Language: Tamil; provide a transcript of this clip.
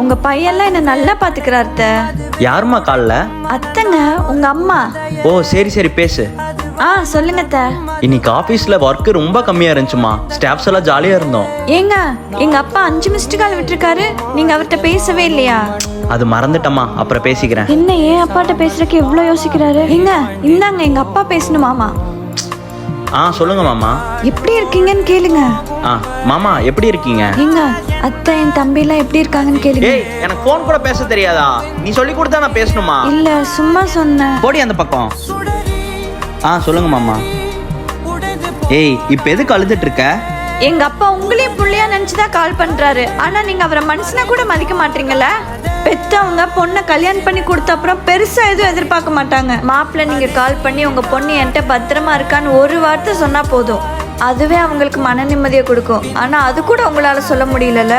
உங்க பையன்லாம் என்ன நல்லா பாத்துக்கிறார் அத்தை. யாரும்மா காலில்? அத்தைங்க உங்க அம்மா. ஓ சரி சரி பேசு. ஆ சொல்லுங்க அத்தை. இன்னைக்கு ஆஃபீஸில் ஒர்க்கு ரொம்ப கம்மியாக இருந்துச்சுமா ஸ்டாஃப்ஸ் எல்லாம் ஜாலியாக இருந்தோம். ஏங்க எங்க அப்பா அஞ்சு மிஸ்டு கால் விட்டுருக்காரு. நீங்க அவர்கிட்ட பேசவே இல்லையா? அது மறந்துட்டம்மா அப்புறம் பேசிக்கிறேன். என்ன ஏன் அப்பாட்ட பேசுறதுக்கு எவ்வளோ யோசிக்கிறாரு? ஏங்க இந்தாங்க எங்க அப்பா பேசணுமாமா ஆ சொல்லுங்க மாமா. எப்படி இருக்கீங்கன்னு கேளுங்க. ஆ மாமா எப்படி இருக்கீங்க? ஏங்க அத்தை என் தம்பி எல்லாம் எப்படி இருக்காங்கன்னு கேளுங்க. ஏய் எனக்கு ஃபோன் கூட பேச தெரியாதா? நீ சொல்லி கொடுத்தா நான் பேசணுமா? இல்ல சும்மா சொன்னேன். போடி அந்த பக்கம். ஆ சொல்லுங்க மாமா. ஏய் இப்போ எதுக்கு அழுதுட்டு இருக்க? எங்க அப்பா உங்களையும் புள்ளையா நினைச்சுதான் கால் பண்றாரு. ஆனா நீங்க அவரை மனுஷனா கூட மதிக்க மாட்டீங்கல்ல? பெத்தவங்க பொண்ணை கல்யாணம் பண்ணி கொடுத்த அப்புறம் பெருசா எதுவும் எதிர்பார்க்க மாட்டாங்க. மாப்பிள்ளை நீங்க கால் பண்ணி உங்க பொண்ணு என்கிட்ட பத்திரமா இருக்கான்னு ஒரு வார்த்தை சொன்னா போதும். அதுவே அவங்களுக்கு மன நிம்மதியை கொடுக்கும். ஆனா அது கூட உங்களால சொல்ல முடியலல்ல?